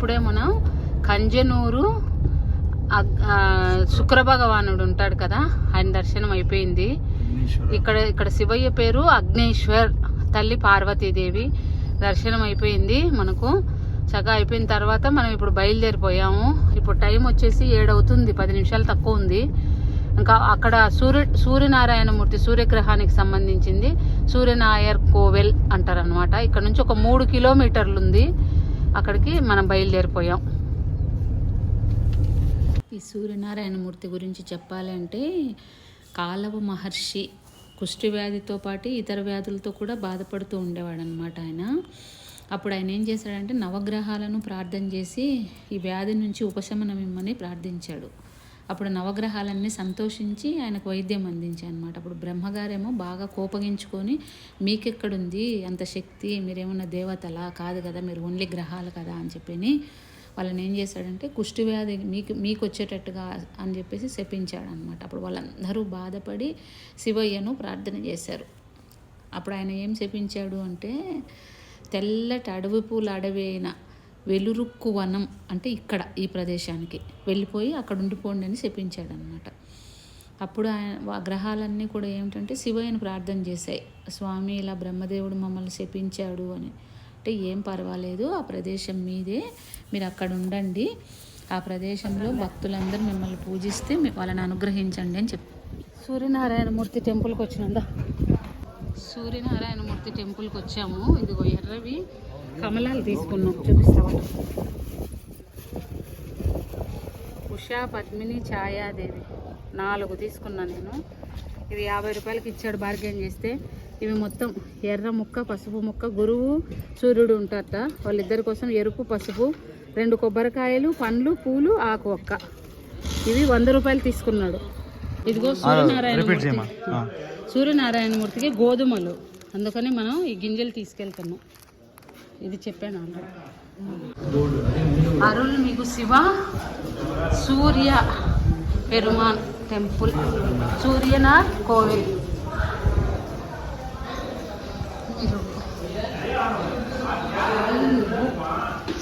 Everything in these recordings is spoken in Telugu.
ఇప్పుడే మనం కంజనూరు అగ్- ఆ, శుక్ర భగవానుడు ఉంటాడు కదా ఆయన దర్శనం అయిపోయింది. ఇక్కడ ఇక్కడ శివయ్య పేరు అగ్నేశ్వర్ తల్లి పార్వతీదేవి. దర్శనం అయిపోయింది మనకు. చక్కగా అయిపోయిన తర్వాత మనం ఇప్పుడు బయలుదేరిపోయాము. ఇప్పుడు టైం వచ్చేసి ఏడవుతుంది పది నిమిషాలు తక్కువ ఉంది. ఇంకా అక్కడ సూర్య సూర్యనారాయణమూర్తి సూర్యగ్రహానికి సంబంధించింది. సూర్యనాయర్ కోవెల్ అంటారు అనమాట ఇక్కడ నుంచి ఒక మూడు కిలోమీటర్లు ఉంది. అక్కడికి మనం బయలుదేరిపోయాం. ఈ సూర్యనారాయణమూర్తి గురించి చెప్పాలంటే కాలవ మహర్షి కుష్టి వ్యాధితో పాటు ఇతర వ్యాధులతో కూడా బాధపడుతూ ఉండేవాడు అనమాట ఆయన. అప్పుడు ఆయన ఏం చేశాడంటే నవగ్రహాలను ప్రార్థన చేసి ఈ వ్యాధి నుంచి ఉపశమనం ఇమ్మని ప్రార్థించాడు. అప్పుడు నవగ్రహాలన్నీ సంతోషించి ఆయనకు వైద్యం అందించాయి అనమాట అప్పుడు బ్రహ్మగారేమో బాగా కోపగించుకొని మీకెక్కడుంది? అంత శక్తి? మీరేమన్నా దేవతలా? కాదు కదా మీరు ఓన్లీ గ్రహాలు కదా అని చెప్పి వాళ్ళని ఏం చేశాడంటే కుష్టి వ్యాధి మీకు మీకు వచ్చేటట్టుగా అని చెప్పేసి శపించాడు అనమాట అప్పుడు వాళ్ళందరూ బాధపడి శివయ్యను ప్రార్థన చేశారు. అప్పుడు ఆయన ఏం శపించాడు అంటే తెల్లటి అడవి పూల అడవి అయిన వెలురుక్కు వనం అంటే ఇక్కడ ఈ ప్రదేశానికి. వెళ్ళిపోయి అక్కడ ఉండిపోండి అని శపించాడు అనమాట అప్పుడు ఆయన ఆ గ్రహాలన్నీ కూడా ఏమిటంటే శివయ్యను ప్రార్థన చేశాయి. స్వామి ఇలా బ్రహ్మదేవుడు మమ్మల్ని శపించాడు అని. అంటే ఏం పర్వాలేదు ఆ ప్రదేశం మీదే మీరు అక్కడ ఉండండి. ఆ ప్రదేశంలో భక్తులందరూ మిమ్మల్ని పూజిస్తే వాళ్ళని అనుగ్రహించండి అని చెప్పి. సూర్యనారాయణమూర్తి టెంపుల్కి వచ్చినందా సూర్యనారాయణమూర్తి టెంపుల్కి వచ్చాము. ఇదిగో ఎర్రవి. కమలాలు తీసుకున్నాం. చూపిస్తావా? ఉషా పద్మిని ఛాయాదేవి. నాలుగు తీసుకున్నాను నేను. ఇవి యాభై రూపాయలకి ఇచ్చాడు బార్గెన్ చేస్తే. ఇవి మొత్తం ఎర్ర ముక్క పసుపు ముక్క. గురువు సూర్యుడు ఉంటారట. వాళ్ళిద్దరి కోసం ఎరుపు పసుపు రెండు కొబ్బరికాయలు పండ్లు పూలు ఆకు ఒక్క. ఇవి వంద రూపాయలు తీసుకున్నాడు. ఇదిగో సూర్యనారాయణ సూర్యనారాయణమూర్తికి గోధుమలు. అందుకని మనం ఈ గింజలు తీసుకెళ్తున్నాం. ఇది చెప్పాను ఆల్రెడీ. అరుల్ మీకు శివ సూర్య పెరుమాన్ టెంపుల్ సూర్యనార్ కోవిల్.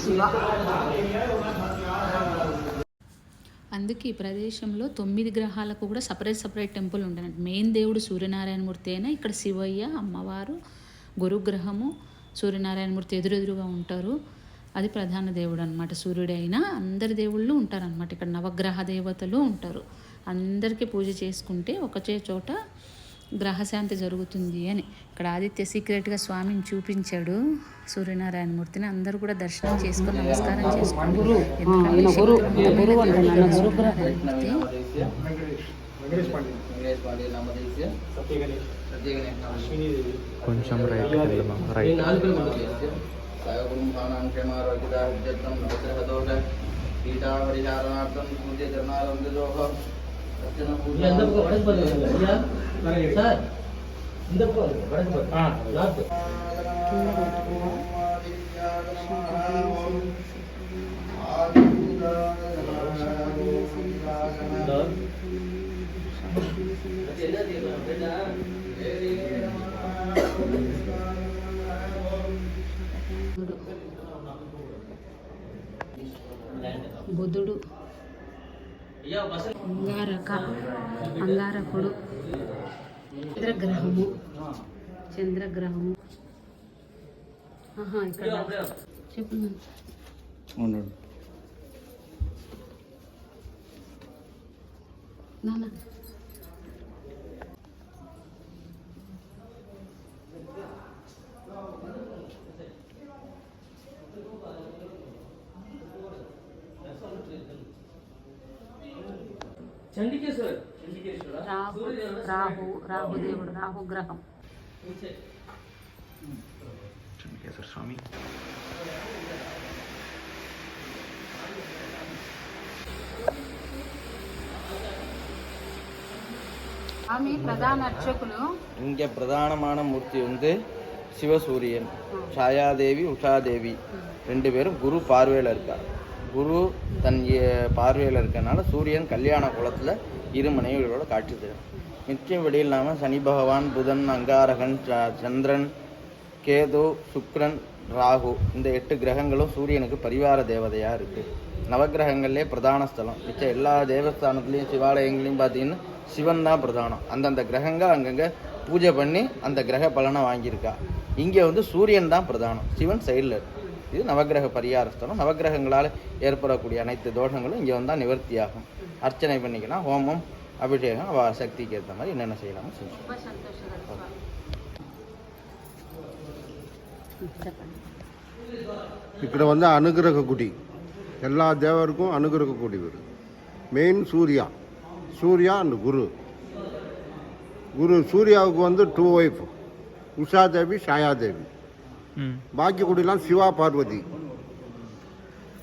శివ. అందుకే ఈ ప్రదేశంలో తొమ్మిది గ్రహాలకు కూడా సపరేట్ సపరేట్ టెంపుల్ ఉండనంట మెయిన్ దేవుడు సూర్యనారాయణమూర్తి అయినా ఇక్కడ శివయ్య అమ్మవారు గురుగ్రహము సూర్యనారాయణమూర్తి ఎదురెదురుగా ఉంటారు. అది ప్రధాన దేవుడు అనమాట సూర్యుడు అయినా అందరి దేవుళ్ళు ఉంటారనమాట ఇక్కడ నవగ్రహ దేవతలు ఉంటారు. అందరికీ పూజ చేసుకుంటే ఒకచే చోట గ్రహశాంతి జరుగుతుంది అని. ఇక్కడ ఆదిత్య సీక్రెట్గా స్వామిని చూపించాడు సూర్యనారాయణమూర్తిని అందరూ కూడా దర్శనం చేసుకొని నమస్కారం చేసుకోండి ఎందుకంటే శక్తివంతమైన దేవుడు సూర్యనారాయణమూర్తి. కొంచెం రైట్ వెళ్దామా రైట్ బుధుడు. అంగారక. అంగారకుడు. చంద్రగ్రహము. చంద్రగ్రహము. ఆహా ఇక్కడ. చెప్పు నాన్న. రాహు రాహు రాహు రాహు గ్రహం స్వామి స్వామి మూర్తి ఉంది சிவசூரியன் சாயாதேவி ఉషాదేవి ரெண்டு பேரும் குரு பார்வையில் இருக்கார் குரு தன் பார்வையில் இருக்கிறனால சூரியன் கல்யாண குளத்தில் இரு மனைவிகளோட காட்சி தரும். நிச்சயம் வெளி இல்லாமல் சனி பகவான் புதன் அங்காரகன் ச- சந்திரன் கேது சுக்ரன் ராகு இந்த எட்டு கிரகங்களும் சூரியனுக்கு பரிவார தேவதையாக இருக்குது நவக்கிரகங்கள்லே பிரதான ஸ்தலம். மிச்ச எல்லா தேவஸ்தானத்துலேயும் சிவாலயங்களையும் பார்த்தீங்கன்னா சிவன் தான் பிரதானம். அந்தந்த கிரகங்கள் அங்கங்கே பூஜை பண்ணி அந்த கிரக பலனை வாங்கியிருக்கா. இங்கே வந்து சூரியன் தான் பிரதானம். சிவன் சைடில் இருக்கு. இது நவகிரக பரிகாரஸ்தலம். நவகிரகங்களால் ஏற்படக்கூடிய அனைத்து தோஷங்களும் இங்கே வந்தால் நிவர்த்தியாகும். அர்ச்சனை பண்ணிக்கலாம் ஹோமம் அபிஷேகம் அவ சக்திக்கு ஏற்ற மாதிரி என்னென்ன செய்யலாமோ செஞ்சோம் இக்கட வந்து அனுகிரக குடி. எல்லா தேவருக்கும் அனுகிரக குடி வரும் மெயின் சூர்யா. சூர்யா அண்ட் குரு. குரு சூர்யாவுக்கு வந்து டூ ஒய்ஃப் ஷாயா தேவி பாக்கியகுடிலாம் சிவா பார்வதி.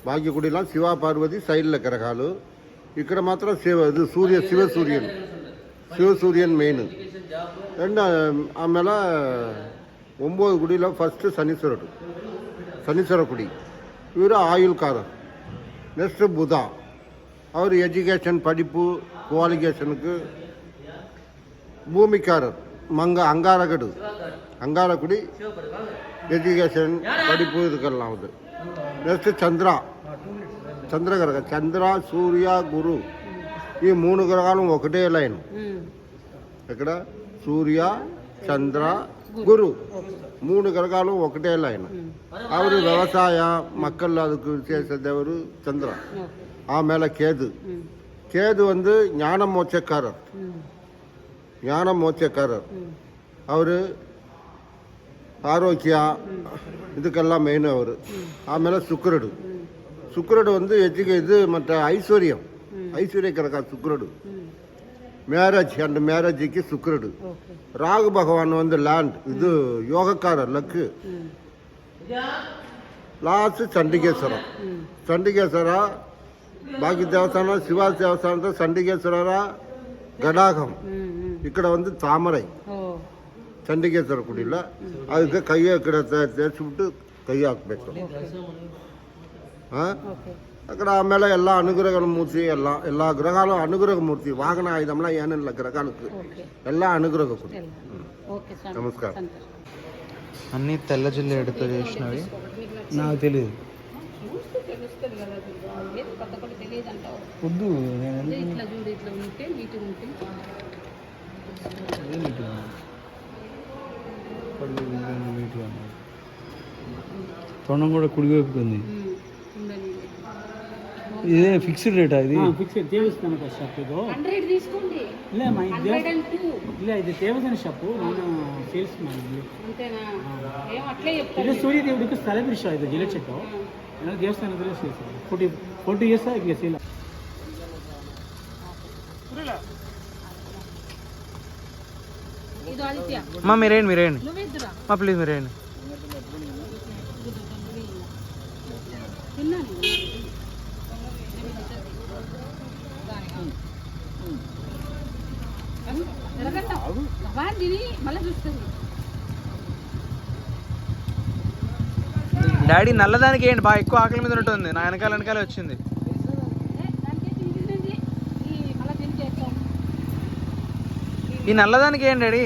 భాగ్యగుడిలా శివ పార్వతి సైడ్ల இருக்கிற ఇక్కడ మాత్రం శివ ఇది సూర్య శివ సూర్యన్ శివ సూర్యన్ మెయిన్ అండ్ ఆమెల ஒம்பது குடியில் ஃபஸ்ட்டு சனீஸ்வரர். சனீஸ்வர குடி இவர் ஆயுள்காரர். நெக்ஸ்ட்டு புதா. அவர் எஜுகேஷன் படிப்பு குவாலிஃபிகேஷனுக்கு பூமிக்காரர். மங்க அங்காரகடு. அங்காரக்குடி எஜுகேஷன் படிப்பு இதுக்கெல்லாம் வந்து நெக்ஸ்ட் చంద్ర చంద్ర గ్రహం చంద్ర సూర్య గురు ఈ మూడు గ్రహాలు ఒకటే లైన్ ఇక్కడ సూర్య చంద్ర గురు మూడు గ్రహాలు ఒకటే లైన్ ఆవిడ వ్యవసాయ మక్కల్ அதுக்கு చేసేదేవరు చంద్ర ఆ மேல கேது கேது வந்து ஞான மோட்சக்காரர் ஞான மோட்சக்காரர் அவர் ಆರೋಗ್ಯ ಇದಕ್ಕೆಲ್ಲ ಮೇಯ್ನು ಅವರು ಆಮೇಲೆ ಶುಕ್ರಡು ಶುಕ್ರಡು ಒಂದು ಹೆಚ್ಚಿಗೆ ಇದು ಮತ್ತು ಐಶ್ವರ್ಯಂ ಐಶ್ವರ್ಯಕರಕ ಶುಕ್ರಡು ಮ್ಯಾರೇಜ್ ಅಂಡ್ ಮ್ಯಾರೇಜಿಗೆ ಶುಕ್ರಡು ರಾಘು ಭಗವಾನ್ ಒಂದು ಲ್ಯಾಂಡ್ ಇದು ಯೋಗಕಾರ ಲಕ್ ಲಾಸ್ಟ್ ಚಂಡಿಗೇಶ್ವರ ಚಂಡಿಗೇಶ್ವರ ಬಾಕಿ ದೇವಸ್ಥಾನ ಶಿವ ದೇವಸ್ಥಾನದ ಚಂಡಿಗೇಶ್ವರರ ಗಡಾಗಂ ಇಕ್ಕಡ ಒಂದು ತಾಮரை ಸಂಡಿಗೆ ತರಕೊಡಿಲ್ಲ ಅದಕ್ಕೆ ಕೈ ಕಡೆ ಸೇರಿಸ್ಬಿಟ್ಟು ಕೈ ಹಾಕಬೇಕು. ಹಾಂ? ಆಮೇಲೆ ಎಲ್ಲ ಅನುಗ್ರಹ ಮೂರ್ತಿ ಎಲ್ಲ ಎಲ್ಲ ಗ್ರಹಾಲು ಅನುಗ್ರಹ ಮೂರ್ತಿ. ವಾಹನ ಆಯ್ದಮ್ಲ ಏನಿಲ್ಲ ಗ್ರಹಾಲಕ್ಕೆ ಎಲ್ಲ ಅನುಗ್ರಹ ಕೊಡಿ. ನಮಸ್ಕಾರ. అన్ని తెల్ల ಇಟ್ಲ ఎడతో చేసినవి ಉಂಟೆ తెలియదు పళ్ళు ఇవన్నీ నీట్గా ఉన్నాయి తొండం కూడా కుడివైపుకి ఉంది ఉండండి ఇదే ఫిక్స్డ్ రేటా ఇది ಫಿಕ್ಸೆಡ್ ದೇವಸ್ಥಾನದ ಶಾಪ್ ಇದು హండ్రెడ్ తీసుకోండి ಇಲ್ಲ ಅಮ್ಮ ಇದು ದೇವ- హండ్రెడ్ అండ్ టూ ಇಲ್ಲ ಇದು ದೇವಸ್ಥಾನ ಶಾಪು ನಾನು ಸೇಲ್ಸ್ ಮಾಡಿದ್ವಿ అంతేనా ఏం అట్లే ಇದು చెప్తారు ಸೂರ್ಯ ದೇವರಿಗೆ ಸ್ಥಳದೃಶ ಇದು ಜಿಲ್ಲೆ ಚೆಕ್ ನಾನು ದೇವಸ್ಥಾನದಲ್ಲೇ ಸೇಲ್ಸ್ ಫೋರ್ಟಿ ಫೋರ್ಟಿ ಇಯರ್ಸ್ ಆಗಿ ಸೇಲ್ మీరేంటి మీరేంటి నువ్వేద్దురా? మా ప్లీజ్ చూస్తుంది. డాడీ నల్లదానికి ఏంటి బాగా ఎక్కువ ఆకలి మీద ఉంటుంది నా వెనకాల వెనకాలే వచ్చింది. ఈ నల్లదానికి ఏంటి డాడీ.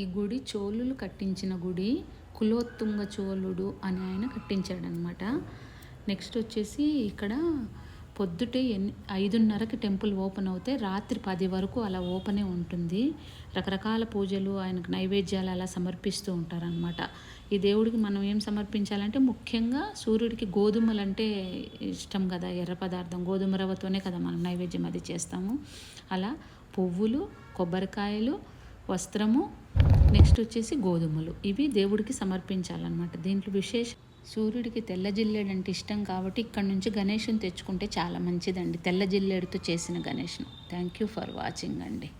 ఈ గుడి చోళులు కట్టించిన గుడి కులోత్తుంగ చోళుడు అని ఆయన కట్టించాడనమాట. నెక్స్ట్ వచ్చేసి ఇక్కడ పొద్దుటే ఎన్ని ఐదున్నరకి టెంపుల్ ఓపెన్ అవుతే రాత్రి పది వరకు అలా ఓపెనే ఉంటుంది. రకరకాల పూజలు ఆయనకు నైవేద్యాలు అలా సమర్పిస్తూ ఉంటారనమాట. ఈ దేవుడికి మనం ఏం సమర్పించాలంటే ముఖ్యంగా సూర్యుడికి గోధుమలు అంటే ఇష్టం కదా ఎర్ర పదార్థం గోధుమ రవ్వతోనే కదా మనం నైవేద్యం అది చేస్తాము. అలా పువ్వులు కొబ్బరికాయలు వస్త్రము నెక్స్ట్ వచ్చేసి గోధుమలు. ఇవి దేవుడికి సమర్పించాలన్నమాట. దీంట్లో విశేష సూర్యుడికి తెల్ల జిల్లేడు అంటే ఇష్టం కాబట్టి ఇక్కడ నుంచి గణేషుని తెచ్చుకుంటే చాలా మంచిదండి. తెల్ల జిల్లేడుతో చేసిన గణేషను. థ్యాంక్ యూ ఫర్ వాచింగ్ అండి.